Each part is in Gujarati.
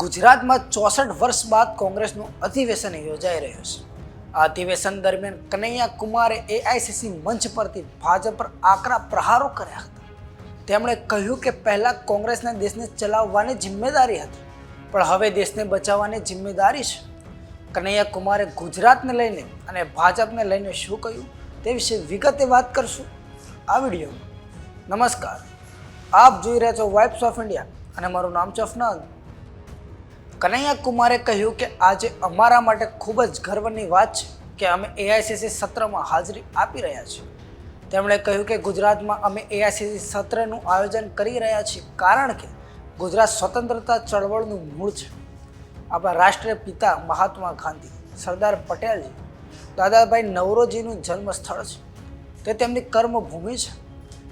ગુજરાતમાં ચોસઠ વર્ષ બાદ કોંગ્રેસનું અધિવેશન યોજાઈ રહ્યું છે. આ અધિવેશન દરમિયાન કનૈયા કુમારે એઆઈસીસી મંચ પરથી ભાજપ પર આકરા પ્રહારો કર્યા હતા. તેમણે કહ્યું કે પહેલાં કોંગ્રેસને દેશને ચલાવવાની જિમ્મેદારી હતી, પણ હવે દેશને બચાવવાની જિમ્મેદારી છે. કનૈયા કુમારે ગુજરાતને લઈને અને ભાજપને લઈને શું કહ્યું તે વિશે વિગતે વાત કરશું આ વિડીયોમાં. નમસ્કાર. આપ જોઈ રહ્યા છો વાઇબ્સ ઓફ ઇન્ડિયા અને મારું નામ છે અફનાદ કનૈયા કુમારે કહ્યું કે આજે અમારા માટે ખૂબ જ ગર્વની વાત છે કે અમે એઆઈસીસી સત્રમાં હાજરી આપી રહ્યા છીએ. તેમણે કહ્યું કે ગુજરાતમાં અમે એઆઈસીસી સત્રનું આયોજન કરી રહ્યા છીએ કારણ કે ગુજરાત સ્વતંત્રતા ચળવળનું મૂળ છે. આપણા રાષ્ટ્રીય પિતા મહાત્મા ગાંધી, સરદાર પટેલજી, દાદાભાઈ નવરોજીનું જન્મસ્થળ છે. તે તેમની કર્મભૂમિ છે.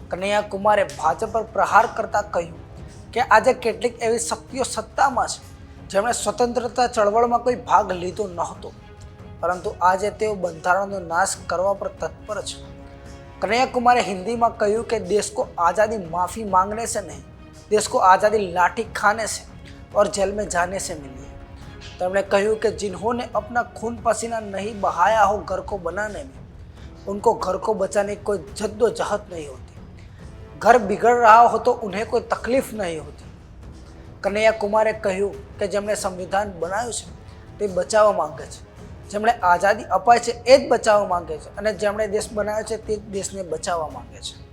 કનૈયા કુમારે ભાજપ પર પ્રહાર કરતા કહ્યું કે આજે કેટલીક એવી શક્તિઓ સત્તામાં છે જેમણે સ્વતંત્રતા ચળવળમાં કોઈ ભાગ લીધો નહોતો. પરંતુ આજે તેઓ બંધારણનો નાશ કરવા પર તત્પર છે. કન્યાકુમારે હિન્દીમાં કહ્યું કે દેશ કો આઝાદી માફી માંગને સે નહીં દેશ કો આઝાદી લાઠી ખાને સે ઓર જેલ મેં જાને સે મિલી તેમણે કહ્યું કે જિન્હોને અપના ખૂન પસીના નહીં બહાયા હો ઘર કો બનાને મેં. उनको घर को बचाने की कोई जद्दोजहद नहीं होती घर बिगड़ रहा हो तो उन्हें कोई तकलीफ नहीं કનૈયા કુમારે કહ્યું કે જેમણે સંવિધાન બનાવ્યું છે, તે બચાવવા માંગે છે. જેમણે આઝાદી અપાય છે, એ જ બચાવવા માંગે છે અને જેમણે દેશ બનાવ્યો છે, તે જ દેશને બચાવવા માંગે છે.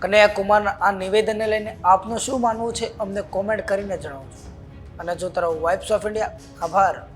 કનૈયા કુમારના આ નિવેદનને લઈને આપનું શું માનવું છે, અમને કોમેન્ટ કરીને જણાવજો. અને જો તારો વાઇબ્સ ઓફ ઇન્ડિયા આભાર.